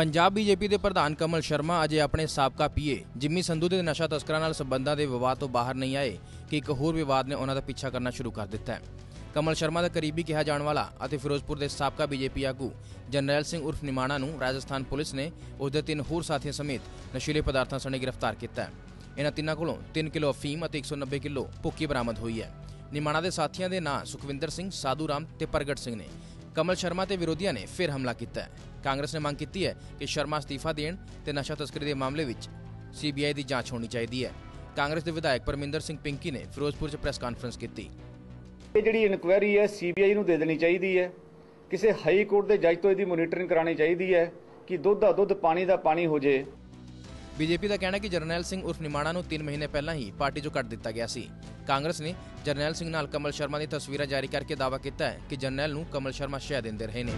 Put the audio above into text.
Punjab BJP ਦੇ ਪ੍ਰਧਾਨ ਕਮਲ ਸ਼ਰਮਾ ਅਜੇ ਆਪਣੇ ਸਾਬਕਾ ਪੀਏ। ਜਿੰਮੀ ਸੰਧੂ ਦੇ ਨਸ਼ਾ ਤਸਕਰਾਂ ਨਾਲ ਸੰਬੰਧਾਂ ਦੇ ਵਿਵਾਦ ਤੋਂ ਬਾਹਰ ਨਹੀਂ ਆਏ ਕਿ ਇੱਕ ਹੋਰ ਵਿਵਾਦ ਨੇ ਉਹਨਾਂ ਦਾ ਪਿੱਛਾ ਕਰਨਾ ਸ਼ੁਰੂ ਕਰ ਦਿੱਤਾ ਹੈ। ਕਮਲ ਸ਼ਰਮਾ ਦਾ ਕਰੀਬੀ ਕਿਹਾ ਜਾਣ ਵਾਲਾ ਅਤੇ ਫਿਰੋਜ਼ਪੁਰ ਦੇ ਸਾਬਕਾ ਬੀਜੇਪੀ ਆਗੂ ਜਰਨੈਲ ਸਿੰਘ ਉਰਫ ਨਿਮਾਣਾ ਨੂੰ ਰਾਜਸਥਾਨ ਪੁਲਿਸ ਨੇ ਉਸ ਦੇ ਤਿੰਨ ਹੋਰ ਸਾਥੀਆਂ ਸਮੇਤ ਨਸ਼ੀਲੇ ਪਦਾਰਥਾਂ ਸਣੇ ਗ੍ਰਿਫਤਾਰ ਕੀਤਾ ਹੈ। ਇਹਨਾਂ ਤਿੰਨਾਂ ਕੋਲੋਂ 3 ਕਿਲੋ ਅਫੀਮ ਅਤੇ 190 ਕਿਲੋ ਭੁੱਕੀ ਬਰਾਮਦ ਹੋਈ ਹੈ। ਨਿਮਾਣਾ ਦੇ ਸਾਥੀਆਂ ਦੇ ਨਾਂ ਸੁਖਵਿੰਦਰ ਸਿੰਘ, ਸਾਧੂ ਰਾਮ ਤੇ ਪ੍ਰਗਟ ਸਿੰਘ ਨੇ। ਕਮਲ ਸ਼ਰਮਾ ਤੇ ਵਿਰੋਧੀਆਂ ਨੇ ਫਿਰ ਹਮਲਾ ਕੀਤਾ ਹੈ ਕਾਂਗਰਸ ਨੇ ਮੰਗ ਕੀਤੀ ਹੈ ਕਿ ਸ਼ਰਮਾ ਅਸਤੀਫਾ ਦੇਣ ਤੇ ਨਸ਼ਾ ਤਸਕਰੀ ਦੇ ਮਾਮਲੇ ਵਿੱਚ ਸੀਬੀਆਈ ਦੀ ਜਾਂਚ ਹੋਣੀ ਚਾਹੀਦੀ ਹੈ ਕਾਂਗਰਸ ਦੇ ਵਿਧਾਇਕ ਪਰਮਿੰਦਰ ਸਿੰਘ ਪਿੰਕੀ ਨੇ ਫਿਰੋਜ਼ਪੁਰ 'ਚ ਪ੍ਰੈਸ ਕਾਨਫਰੰਸ ਕੀਤੀ ਇਹ ਜਿਹੜੀ ਇਨਕੁਆਇਰੀ ਹੈ ਸੀਬੀਆਈ ਨੂੰ ਦੇ ਦੇਣੀ ਚਾਹੀਦੀ ਹੈ ਕਿਸੇ ਹਾਈ ਕੋਰਟ ਦੇ ਜੱਜ ਤੋਂ ਇਹਦੀ ਮੋਨੀਟਰਿੰਗ ਕਰਾਣੀ ਚਾਹੀਦੀ ਹੈ ਕਿ ਦੁੱਧ ਦਾ ਦੁੱਧ ਪਾਣੀ ਦਾ ਪਾਣੀ ਹੋ ਜੇ ਬੀਜੇਪੀ ਦਾ ਕਹਿਣਾ ਹੈ ਕਿ ਜਰਨੈਲ ਸਿੰਘ ਉਰਫ ਨਿਮਾਣਾ ਨੂੰ 3 ਮਹੀਨੇ ਪਹਿਲਾਂ ਹੀ ਪਾਰਟੀ 'ਚੋਂ ਕੱਢ ਦਿੱਤਾ ਗਿਆ ਸੀ। ਕਾਂਗਰਸ ਨੇ ਜਰਨੈਲ ਸਿੰਘ ਨਾਲ ਕਮਲ ਸ਼ਰਮਾ ਦੀ ਤਸਵੀਰਾਂ ਜਾਰੀ ਕਰਕੇ ਦਾਅਵਾ ਕੀਤਾ ਹੈ ਕਿ ਜਰਨੈਲ ਨੂੰ ਕਮਲ ਸ਼ਰਮਾ ਸ਼ਹਿ ਦਿੰਦੇ ਰਹੇ ਨੇ।